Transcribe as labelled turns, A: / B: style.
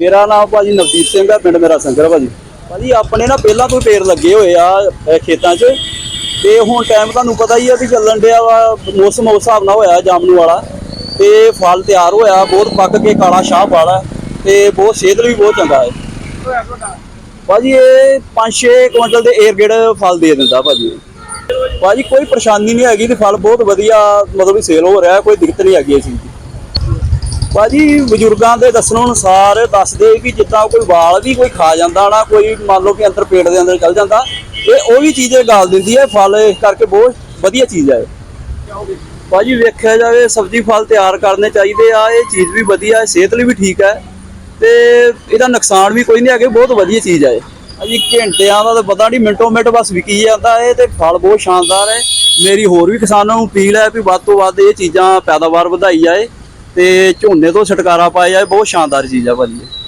A: ਮੇਰਾ ਨਾਮ ਭਾਜੀ ਨਵਦੀਪ ਸਿੰਘ ਹੈ, ਪਿੰਡ ਮੇਰਾ ਸੰਗਰ ਭਾਜੀ। ਭਾਜੀ, ਆਪਣੇ ਨਾ ਪਹਿਲਾਂ ਤੋਂ ਪੇੜ ਲੱਗੇ ਹੋਏ ਆ ਖੇਤਾਂ 'ਚ। ਤੇ ਹੁਣ ਟਾਈਮ ਤੁਹਾਨੂੰ ਪਤਾ ਹੀ ਆ ਵੀ ਚੱਲਣ ਡਿਆ ਵਾ, ਮੌਸਮ ਉਸ ਹਿਸਾਬ ਨਾਲ ਹੋਇਆ ਜਾਮਨੂ ਵਾਲਾ। ਤੇ ਫਲ ਤਿਆਰ ਹੋਇਆ, ਬਹੁਤ ਪੱਕ ਕੇ ਕਾਲਾ ਸ਼ਾਹ ਵਾਲਾ ਤੇ ਬਹੁਤ ਸਿਹਤ ਲਈ ਬਹੁਤ ਚੰਗਾ ਹੈ। ਭਾਜੀ, ਇਹ 5-6 ਕੁਇੰਟਲ ਦੇ ਏਅਰ ਫਲ ਦੇ ਦਿੰਦਾ ਭਾਜੀ। ਭਾਜੀ, ਕੋਈ ਪਰੇਸ਼ਾਨੀ ਨਹੀਂ ਹੈਗੀ, ਤੇ ਫਲ ਬਹੁਤ ਵਧੀਆ, ਮਤਲਬ ਸੇਲ ਹੋ ਰਿਹਾ, ਕੋਈ ਦਿੱਕਤ ਨਹੀਂ ਹੈਗੀ ਇਸ ਚੀਜ਼ ਦੀ। ਭਾਜੀ, ਬਜ਼ੁਰਗਾਂ ਦੇ ਦੱਸਣ ਅਨੁਸਾਰ ਦੱਸਦੇ ਕਿ ਜਿੱਦਾਂ ਕੋਈ ਵਾਲ ਵੀ ਕੋਈ ਖਾ ਜਾਂਦਾ ਨਾ, ਕੋਈ ਮੰਨ ਲਓ ਕਿ ਅੰਦਰ ਪੇਟ ਦੇ ਅੰਦਰ ਚਲ ਜਾਂਦਾ ਇਹ ਉਹ ਵੀ ਚੀਜ਼ ਗਾਲ ਦਿੰਦੀ ਹੈ, ਫਲ ਇਸ ਕਰਕੇ ਬਹੁਤ ਵਧੀਆ ਚੀਜ਼ ਹੈ। ਇਹ। ਭਾਜੀ, ਵੇਖਿਆ ਜਾਵੇ, ਸਬਜ਼ੀ ਫਲ ਤਿਆਰ ਕਰਨੇ ਚਾਹੀਦੇ ਆ, ਇਹ ਚੀਜ਼ ਵੀ ਵਧੀਆ ਹੈ, ਸਿਹਤ ਲਈ ਵੀ ਠੀਕ ਹੈ, ਤੇ ਇਹਦਾ ਨੁਕਸਾਨ ਵੀ ਕੋਈ ਨਹੀਂ ਹੈਗੇ, ਬਹੁਤ ਵਧੀਆ ਚੀਜ਼ ਹੈ ਇਹ। ਅਜੀ ਘੰਟਿਆਂ ਦਾ ਤਾਂ ਪਤਾ ਨਹੀਂ, ਮਿੰਟੋ ਮਿੰਟ ਬਸ ਵਿਕੀ ਜਾਂਦਾ ਹੈ ਤੇ ਫਲ ਬਹੁਤ ਸ਼ਾਨਦਾਰ ਹੈ। ਮੇਰੀ ਹੋਰ ਵੀ ਕਿਸਾਨਾਂ ਨੂੰ ਅਪੀਲ ਹੈ ਵੀ ਵੱਧ ਤੋਂ ਵੱਧ ਇਹ ਚੀਜ਼ਾਂ ਪੈਦਾਵਾਰ ਵਧਾਈ ਜਾਏ। ਤੇ ਝੋਨੇ ਤੋਂ ਛੁਟਕਾਰਾ ਪਾਇਆ ਜਾਏ ਬਹੁਤ ਸ਼ਾਨਦਾਰ ਚੀਜ਼ ਆ ਭਾਜੀ ਇਹ।